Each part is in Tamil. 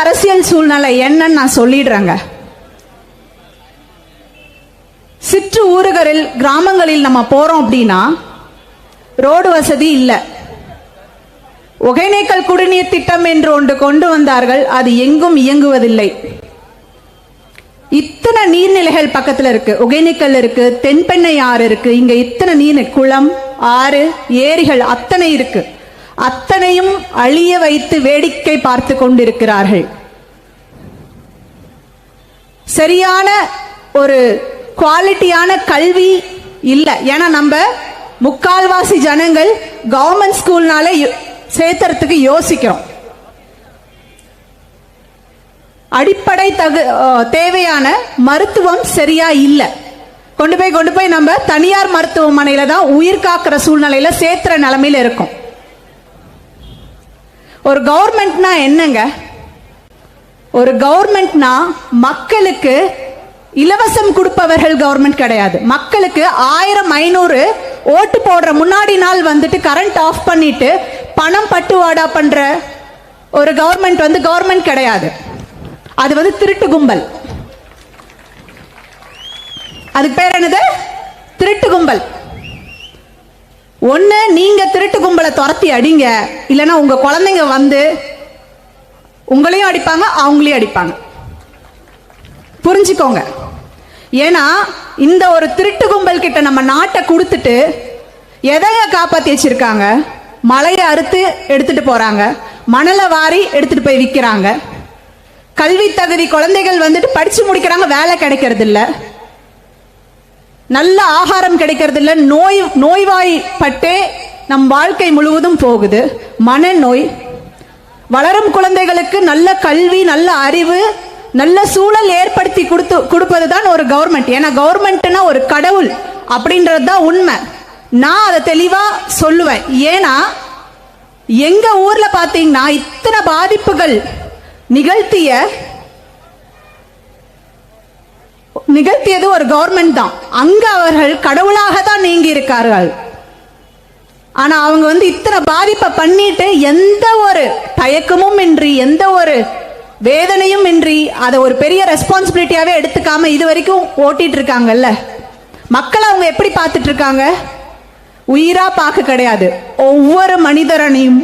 அரசியல் சூழ்நிலை என்னன்னு நான் சொல்லிடுறேங்க. சிற்று ஊருகளில் கிராமங்களில் நம்ம போறோம் அப்படின்னா ரோடு வசதி இல்லை. ஒகேனக்கல் குடிநீர் திட்டம் என்று ஒன்று கொண்டு வந்தார்கள் அது எங்கும் இயங்குவதில்லை. இத்தனை நீர்நிலைகள் பக்கத்தில் இருக்கு. ஒகேனக்கல் இருக்கு தென்பெண்ணை ஆறு இருக்கு. இங்க இத்தனை நீர் குளம் ஆறு ஏரிகள் அத்தனை இருக்கு. அத்தனையும் அழிய வைத்து வேடிக்கை பார்த்து கொண்டிருக்கிறார்கள். சரியான ஒரு குவாலிட்டியான கல்வி இல்லை. ஏன்னா நம்ம முக்கால்வாசி ஜனங்கள் கவர்மெண்ட் ஸ்கூல்னாலே யோ- சேர்த்துறதுக்கு யோசிக்கிறோம். அடிப்படை தகு தேவையான மருத்துவம் சரியா இல்லை. கொண்டு போய் கொண்டு போய் நம்ம தனியார் மருத்துவமனையில தான் உயிர் காக்கிற சூழ்நிலையில சேர்த்துற நிலைமையில இருக்கும். ஒரு கவர்மெண்ட்னா என்னங்க? ஒரு கவர்மெண்ட்னா மக்களுக்கு இலவசம் கொடுப்பவர்கள் கவர்மெண்ட் கிடையாது. மக்களுக்கு ஆயிரம் ஐநூறு ஓட்டு போடுற முன்னாடி நாள் வந்துட்டு கரண்ட் ஆஃப் பண்ணிட்டு பணம் பட்டுவாடா பண்ற ஒரு கவர்மெண்ட் வந்து கவர்மெண்ட் கிடையாது. அது வந்து திருட்டு கும்பல். அதுக்கு பேர் என்னது? திருட்டு கும்பல். ஒன்று நீங்கள் திருட்டு கும்பலை துரத்தி அடிங்க. இல்லைன்னா உங்கள் குழந்தைங்க வந்து உங்களையும் அடிப்பாங்க அவங்களையும் அடிப்பாங்க. புரிஞ்சுக்கோங்க. ஏன்னா இந்த ஒரு திருட்டு கும்பல் கிட்ட நம்ம நாட்டை கொடுத்துட்டு எதைய காப்பாற்றி வச்சிருக்காங்க? மலையை அறுத்து எடுத்துட்டு போறாங்க. மணலை வாரி எடுத்துட்டு போய் விற்கிறாங்க. கல்வி தகுதி குழந்தைகள் வந்துட்டு படிச்சு முடிக்கிறாங்க வேலை கிடைக்கிறது இல்லை நல்ல ஆகாரம் கிடைக்கிறது இல்லை நோய் நோய்வாய்ப்பட்டே நம் வாழ்க்கை முழுவதும் போகுது. மனநோய். வளரும் குழந்தைகளுக்கு நல்ல கல்வி நல்ல அறிவு நல்ல சூழல் ஏற்படுத்தி கொடுத்து கொடுப்பது தான் ஒரு கவர்மெண்ட் ஏன்னா கவர்மெண்ட்னா ஒரு கடவுள் அப்படின்றது தான் உண்மை. நான் அதை தெளிவாக சொல்லுவேன். ஏன்னா எங்கள் ஊரில் பார்த்தீங்கன்னா இத்தனை பாதிப்புகள் நிகழ்த்திய நிகழ்த்தியது ஒரு கவர்மெண்ட் தான். அங்க அவர்கள் கடவுளாக தான் நீங்கி இருக்கார்கள் ஆனா அவங்க வந்து இத்தனை பாதிப்பை பண்ணிட்டு எந்த ஒரு தயக்கமும் இன்றி எந்த ஒரு வேதனையும் இன்றி அதை ஒரு பெரிய ரெஸ்பான்சிபிலிட்டியாவே எடுத்துக்காம இது வரைக்கும் ஓட்டிட்டு இருக்காங்கல்ல மக்களை அவங்க எப்படி பார்த்துட்டு இருக்காங்க உயிரா பார்க்க கிடையாது. ஒவ்வொரு மனிதரனையும்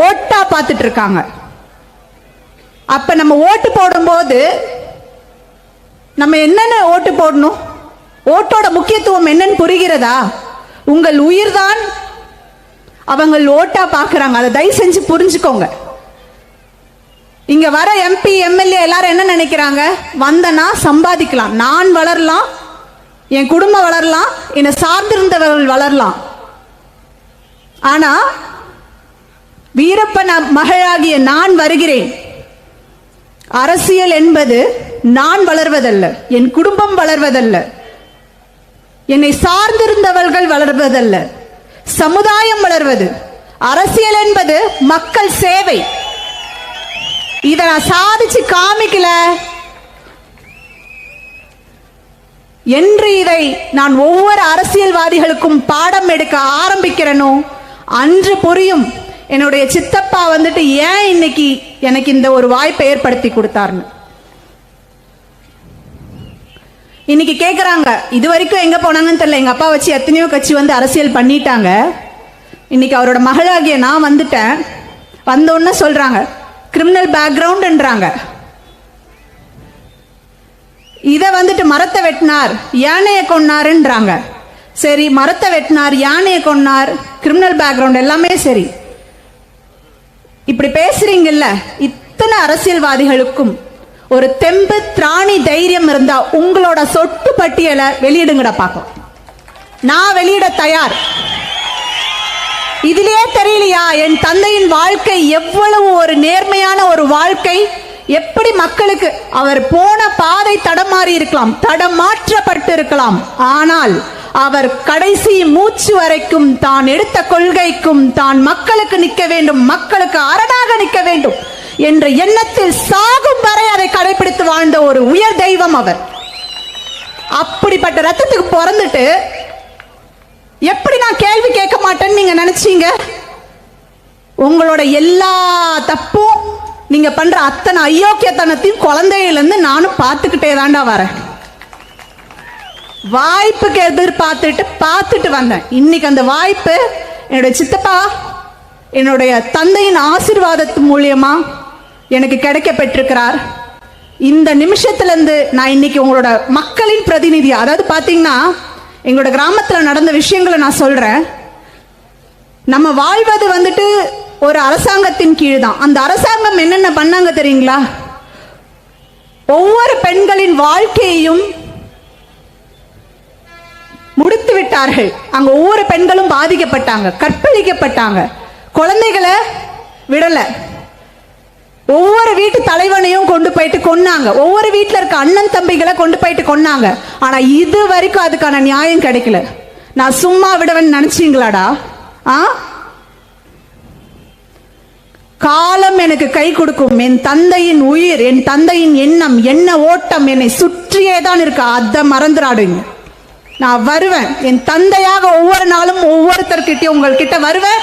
ஓட்டா பார்த்துட்டு இருக்காங்க அப்ப நம்ம ஓட்டு போடும்போது நம்ம என்னென்ன ஓட்டு போடணும்? ஓட்டோட முக்கியத்துவம் என்னன்னு புரிகிறதா? உங்கள் உயிர்தான் அவங்க ஓட்டா பார்க்குறாங்க. அதை தயவு செஞ்சு புரிஞ்சுக்கோங்க. இங்க வர எம்பி எம்எல்ஏ எல்லாரும் என்ன நினைக்கிறாங்க? வந்தனா சம்பாதிக்கலாம். நான் வளரலாம் என் குடும்பம் வளரலாம் என்னை சார்ந்திருந்தவர்கள் வளரலாம். ஆனா வீரப்பன் மகளாகிய நான் வருகிறேன். அரசியல் என்பது நான் வளர்வதல்ல என் குடும்பம் வளர்வதல்ல என்னை சார்ந்திருந்தவர்கள் வளர்வதல்ல சமுதாயம் வளர்வது அரசியல் என்பது மக்கள் சேவை. இதை நான் சாதிச்சு காமிக்கல. என்று இதை நான் ஒவ்வொரு அரசியல்வாதிகளுக்கும் பாடம் எடுக்க ஆரம்பிக்கிறேனோ அன்று புரியும். என்னுடைய சித்தப்பா வந்துட்டு ஏன் இன்னைக்கு எனக்கு இந்த ஒரு வாய்ப்பை ஏற்படுத்தி கொடுத்தாருன்னு இன்னைக்கு கேட்குறாங்க இது வரைக்கும் எங்க போனாங்கன்னு தெரியல. எங்க அப்பா வச்சு எத்தனையோ கட்சி வந்து அரசியல் பண்ணிட்டாங்க. இன்னைக்கு அவரோட மகளாகிய நான் வந்துட்டேன். வந்தோன்னு சொல்கிறாங்க சொல்றாங்க கிரிமினல் பேக்ரவுண்ட்ன்றாங்க இதை வந்துட்டு மரத்தை வெட்டினார் யானையை கொன்னாருன்றாங்க சரி மரத்தை வெட்டினார் யானையை கொன்னார் கிரிமினல் பேக்ரவுண்ட் எல்லாமே சரி. இப்படி பேசுறீங்கல்ல இத்தனை அரசியல்வாதிகளுக்கும் ஒரு தெம்பு திராணி தைரியம் இருந்தா உங்களோட சொட்டு பட்டியலை வெளியிடுங்கடா பார்க்கலாம் நான் வெளியிட தயார். இதிலே தெரியலையா? என் தந்தையின் வாழ்க்கை எவ்வளவு ஒரு நேர்மையான ஒரு வாழ்க்கை. எப்படி மக்களுக்கு அவர் போன பாதை தடமாறி இருக்கலாம் தடமாற்றப்பட்டு இருக்கலாம் ஆனால் அவர் கடைசி மூச்சு வரைக்கும் தான் எடுத்த கொள்கைக்கும் தான் மக்களுக்கு நிற்க வேண்டும் மக்களுக்கு அரணாக நிற்க வேண்டும். என்ற எண்ணத்தில் சாகும் வரை அதை கடைபிடித்து வாழ்ந்த ஒரு உயர் தெய்வம் அவர். அப்படிப்பட்ட ரத்தத்துக்கு பிறந்துட்டு எப்படி நான் கேள்வி கேட்க மாட்டேன்னு நீங்க நினைச்சீங்க? உங்களோட எல்லா தப்பும் நீங்க பண்ற அத்தனை அயோக்கியத்தனத்தையும் குழந்தையிலேருந்து நானும் பார்த்துக்கிட்டே தாண்டா வரேன். வாய்ப்புக்கு எதிர்பார்த்துட்டு பார்த்துட்டு வந்தேன். இன்னைக்கு அந்த வாய்ப்பு என்னுடைய சித்தப்பா என்னுடைய தந்தையின் ஆசீர்வாதத்து மூலியமா எனக்கு கிடைக்க பெற்றிருக்கிறார் இந்த நிமிஷத்துலேருந்து நான் இன்னைக்கு உங்களோட மக்களின் பிரதிநிதி அதாவது பார்த்தீங்கன்னா எங்களோட கிராமத்தில் நடந்த விஷயங்களை நான் சொல்றேன். நம்ம வாழ்வது வந்துட்டு ஒரு அரசாங்கத்தின் கீழ் தான் அந்த அரசாங்கம் என்னென்ன பண்ணாங்க தெரியுங்களா? ஒவ்வொரு பெண்களின் வாழ்க்கையையும் முடித்து விட்டார்கள். அங்க ஒவ்வொரு பெண்களும் பாதிக்கப்பட்டாங்க கற்பழிக்கப்பட்டாங்க. குழந்தைகளை விடலை. ஒவ்வொரு வீட்டு தலைவனையும் கொண்டு போயிட்டு கொன்னாங்க. ஒவ்வொரு வீட்டில் இருக்க அண்ணன் தம்பிகளை கொண்டு போயிட்டு கொன்னாங்க. ஆனா இது வரைக்கும் அதுக்கான நியாயம் கிடைக்கல. நான் சும்மா விடவன் நினைச்சீங்களாடா? ஆ? காலம் எனக்கு கை கொடுக்கும். என் தந்தையின் உயிர் என் தந்தையின் எண்ணம் என்ன ஓட்டம் என்னை சுற்றியே தான் இருக்கு. அதை மறந்துடாடுங்க நான் வருவேன். என் தந்தையாக ஒவ்வொரு நாளும் ஒவ்வொருத்தர்கிட்டயும் உங்கள்கிட்ட வருவேன்.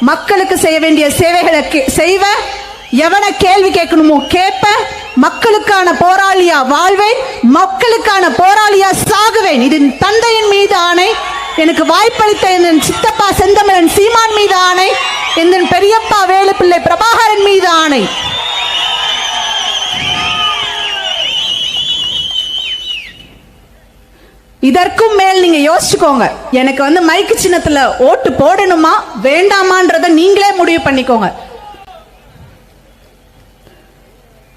மக்களுக்கு செய்ய வேண்டிய சேவைகளை கே- செய்வேன். எவனை கேள்வி கேட்கணுமோ கேட்பேன் மக்களுக்கான போராளியா வாழ்வேன் மக்களுக்கான போராளியா சாகுவேன். இது தந்தையின் மீது ஆணை எனக்கு வாய்ப்பளித்த என் சித்தப்பா செந்தமிழன் சீமான் மீது ஆணை என் பெரியப்பா வேலுப்பிள்ளை பிரபாகரன் மீது ஆணை. இதற்கும் மேல் நீங்க யோசிச்சுக்கோங்க. எனக்கு வந்து மைக்கு சின்னத்துல ஓட்டு போடணுமா வேண்டாமான்றத நீங்களே முடிவு பண்ணிக்கோங்க.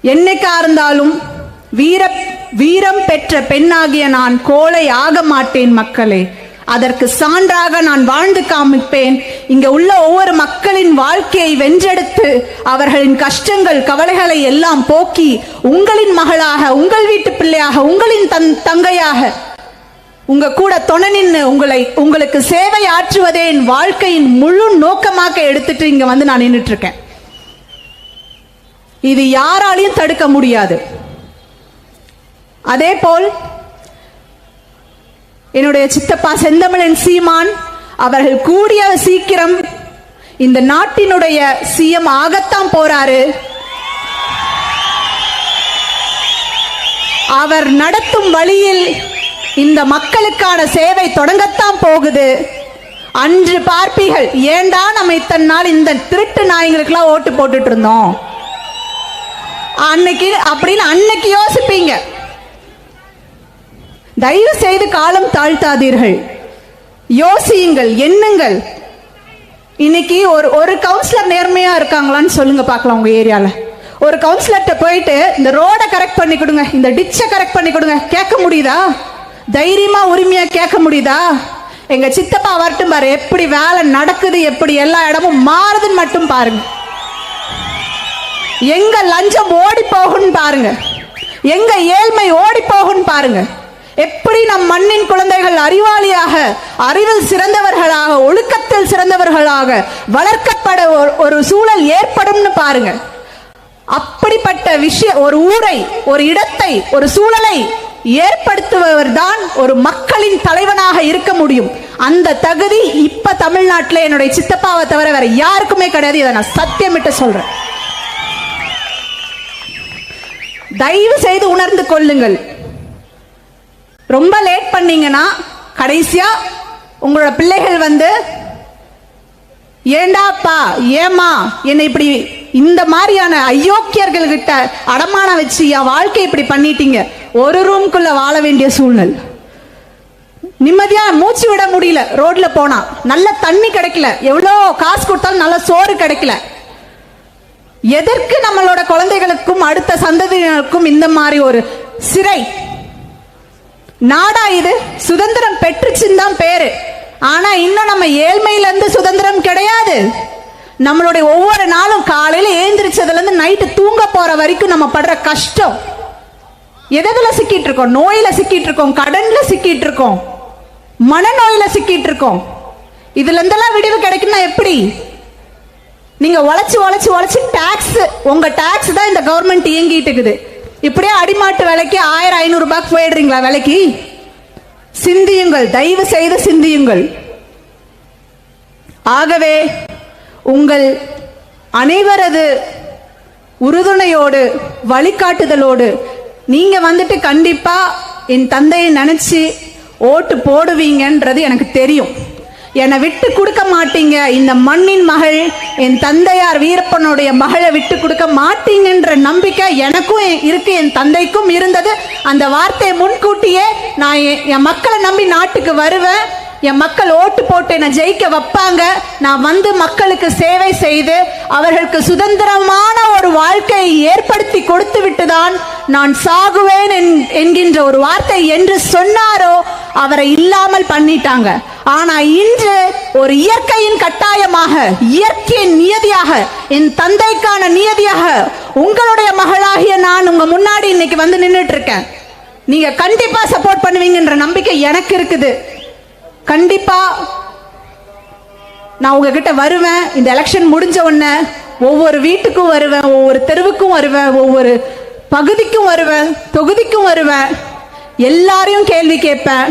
என்னைக்கா இருந்தாலும் வீர வீரம் பெற்ற பெண்ணாகிய நான் கோழை ஆக மாட்டேன் மக்களே. அதற்கு சான்றாக நான் வாழ்ந்து காமிப்பேன். இங்க உள்ள ஒவ்வொரு மக்களின் வாழ்க்கையை வென்றெடுத்து அவர்களின் கஷ்டங்கள் கவலைகளை எல்லாம் போக்கி உங்களின் மகளாக உங்கள் வீட்டு பிள்ளையாக உங்களின் தன் தங்கையாக உங்க கூட துணை நின்று உங்களை உங்களுக்கு சேவை ஆற்றுவதே என் வாழ்க்கையின் முழு நோக்கமாக எடுத்துட்டு இங்க வந்து நான் நின்றுட்டு இருக்கேன். இது யாராலையும் தடுக்க முடியாது. அதே போல் என்னுடைய சித்தப்பா செந்தமிழன் சீமான் அவர்கள் கூடிய சீக்கிரம் இந்த நாட்டினுடைய சிஎம் ஆகத்தான் போறாரு. அவர் நடத்தும் வழியில் இந்த மக்களுக்கான சேவை தொடங்கத்தான் போகுது. அன்று பார்ப்பீர்கள் ஏண்டா நம்ம இத்தனை நாள் இந்த திருட்டு நாய்களுக்கெல்லாம் ஓட்டு போட்டுட்டு இருந்தோம்? அன்னைக்கு அப்படின்னு அன்னைக்கு யோசிப்பீங்க. தயவு செய்து காலம் தாழ்த்தாதீர்கள். யோசியுங்கள் எண்ணுங்கள். இன்னைக்கு ஒரு ஒரு கவுன்சிலர் நேர்மையா இருக்காங்களான்னு சொல்லுங்க பார்க்கலாம் உங்க ஏரியால. ஒரு கவுன்சிலர்கிட்ட போயிட்டு இந்த ரோடை கரெக்ட் பண்ணி கொடுங்க இந்த டிச்சை கரெக்ட் பண்ணி கொடுங்க. கேட்க முடியுதா? தைரியமா உரிமையா கேட்க முடியுதா? எங்க சித்தப்பா வரட்டும் பாரு எப்படி வேலை நடக்குது எப்படி எல்லா இடமும் மாறுதுன்னு மட்டும் பாருங்க. எங்க லஞ்சம் ஓடி போகும்னு பாருங்க. எங்க ஏழ்மை ஓடி போகும்னு பாருங்க. எப்படி நம் மண்ணின் குழந்தைகள் அறிவாளியாக அறிவில் சிறந்தவர்களாக ஒழுக்கத்தில் சிறந்தவர்களாக வளர்க்கப்பட ஒரு- ஒரு சூழல் ஏற்படும்னு பாருங்க. அப்படிப்பட்ட விஷய ஒரு ஊரை ஒரு இடத்தை ஒரு சூழலை ஏற்படுத்துபவர் தான் ஒரு மக்களின் தலைவனாக இருக்க முடியும். அந்த தகுதி இப்ப தமிழ்நாட்டில் என்னுடைய சித்தப்பாவை தவிர வேற யாருக்குமே கிடையாது. இதை நான் சத்தியமிட்டு சொல்றேன். தயவு செய்து உணர்ந்து கொள்ளுங்கள். ரொம்ப லேட் பண்ணீங்கன்னா கடைசியா உங்களோட பிள்ளைகள் வந்து ஏண்டாப்பா ஏமா என்னை இப்படி இந்த மாதிரியான அயோக்கியர்கள் கிட்ட அடமானம் வச்சு என் வாழ்க்கை இப்படி பண்ணிட்டீங்க? ஒரு ரூம்குள்ள வாழ வேண்டிய சூழ்நிலை. நிம்மதியா மூச்சு விட முடியல. ரோட்ல போனா நல்ல தண்ணி கிடைக்கல. எவ்வளோ காசு கொடுத்தாலும் நல்ல சோறு கிடைக்கல. எதற்கு நம்மளோட குழந்தைகளுக்கும் அடுத்த சந்ததியினருக்கும் இந்த மாதிரி ஒரு சிறை? நாடா இது? சுதந்திரம் பெற்றுச்சுன்னு தான் பேரு. ஆனா இன்னும் நம்ம ஏழ்மையில இருந்து சுதந்திரம் கிடையாது. நம்மளுடைய ஒவ்வொரு நாளும் காலையில ஏந்திரிச்சதுல இருந்து நைட்டு தூங்க போற வரைக்கும் நம்ம படுற கஷ்டம். எதில் சிக்கிட்டு இருக்கோம்? நோயில சிக்கிட்டு இருக்கோம். கடன்ல சிக்கிட்டு இருக்கோம். மனநோயில சிக்கிட்டு இருக்கோம். இதுல இருந்தெல்லாம் விடிவு கிடைக்குன்னா எப்படி? நீங்க உழைச்சு உழைச்சு உழைச்சு டாக்ஸ் உங்க டாக்ஸ் தான் இந்த கவர்மெண்ட் இயங்கிட்டு இருக்குது. இப்படியே அடிமாட்டு விலைக்கு ஆயிரம் ஐநூறு ரூபாய்க்கு போயிடுறீங்களா விலைக்கு? சிந்தியுங்கள் தயவு செய்து சிந்தியுங்கள். ஆகவே உங்கள் அனைவரது உறுதுணையோடு வழிகாட்டுதலோடு நீங்க வந்துட்டு கண்டிப்பா என் தந்தையை நினைச்சு ஓட்டு போடுவீங்கன்றது எனக்கு தெரியும். என்னை விட்டு கொடுக்க மாட்டீங்க. இந்த மண்ணின் மகள் என் தந்தையார் வீரப்பனுடைய மகளை விட்டு கொடுக்க மாட்டீங்கன்ற நம்பிக்கை எனக்கும் இருக்கு. என் தந்தைக்கும் இருந்தது. அந்த வார்த்தையை முன்கூட்டியே நான் எ- என் மக்களை நம்பி நாட்டுக்கு வருவேன். என் மக்கள் ஓட்டு போட்டு என்னை ஜெயிக்க வைப்பாங்க. நான் வந்து மக்களுக்கு சேவை செய்து அவர்களுக்கு சுதந்திரமான ஒரு வாழ்க்கையை ஏற்படுத்தி கொடுத்து விட்டுதான் நான் சாகுவேன் என்- என்கின்ற ஒரு வார்த்தை என்று சொன்னாரோ அவரை இல்லாமல் பண்ணிட்டாங்க. ஆனா இன்று ஒரு இயற்கையின் கட்டாயமாக இயற்கையின் நியதியாக என் தந்தைக்கான நியதியாக உங்களுடைய மகளாகிய நான் உங்க முன்னாடி இன்னைக்கு வந்து நின்றுட்டு இருக்கேன் நீங்க கண்டிப்பா சப்போர்ட் பண்ணுவீங்கன்ற நம்பிக்கை எனக்கு இருக்குது. கண்டிப்பா நான் உங்ககிட்ட வருவேன். இந்த எலெக்ஷன் முடிஞ்ச உடனே ஒவ்வொரு வீட்டுக்கும் வருவேன் ஒவ்வொரு தெருவுக்கும் வருவேன் ஒவ்வொரு பகுதிக்கும் வருவேன் தொகுதிக்கும் வருவேன். எல்லாரையும் கேள்வி கேட்பேன்.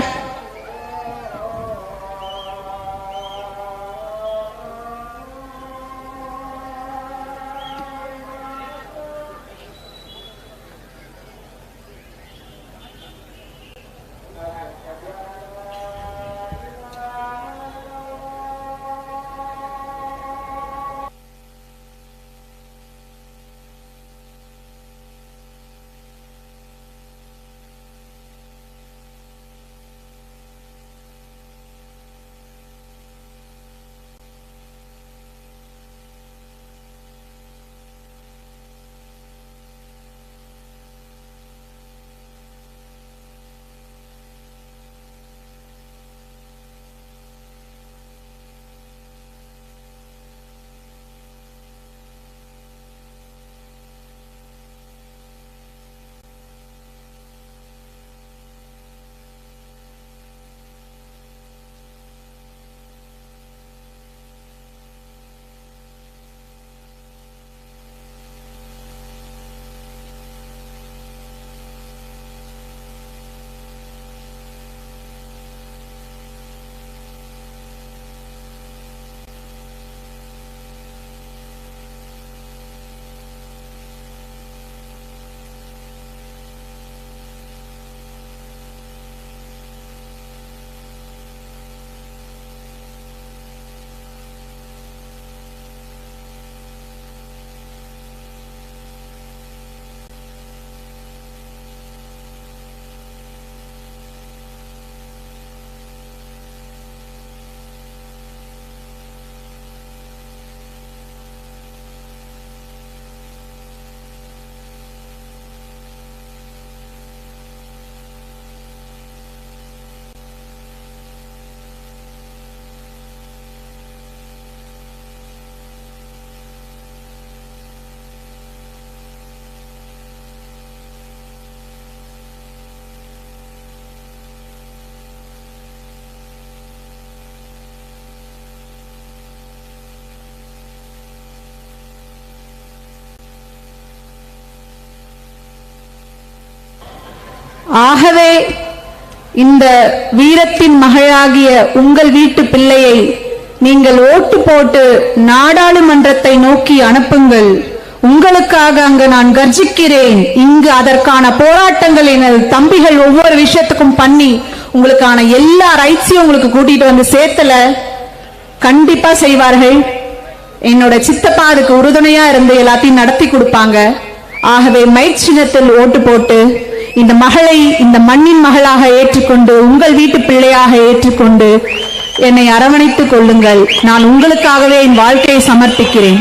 ஆகவே இந்த வீரத்தின் மகளாகிய உங்கள் வீட்டு பிள்ளையை நீங்கள் ஓட்டு போட்டு நாடாளுமன்றத்தை நோக்கி அனுப்புங்கள். உங்களுக்காக அங்கு நான் கர்ஜிக்கிறேன். இங்கு அதற்கான போராட்டங்கள் எனது தம்பிகள் ஒவ்வொரு விஷயத்துக்கும் பண்ணி உங்களுக்கான எல்லா ரைட்ஸையும் உங்களுக்கு கூட்டிட்டு வந்து சேர்த்தல. கண்டிப்பா செய்வார்கள். என்னோட சித்தப்பா அதுக்கு உறுதுணையா இருந்து எல்லாத்தையும் நடத்தி கொடுப்பாங்க. ஆகவே மைட் சின்னத்தில் ஓட்டு போட்டு இந்த மகளை இந்த மண்ணின் மகளாக ஏற்றுக்கொண்டு உங்கள் வீட்டு பிள்ளையாக ஏற்றுக்கொண்டு என்னை அரவணைத்துக் கொள்ளுங்கள். நான் உங்களுக்காகவே என் வாழ்க்கையை சமர்ப்பிக்கிறேன்.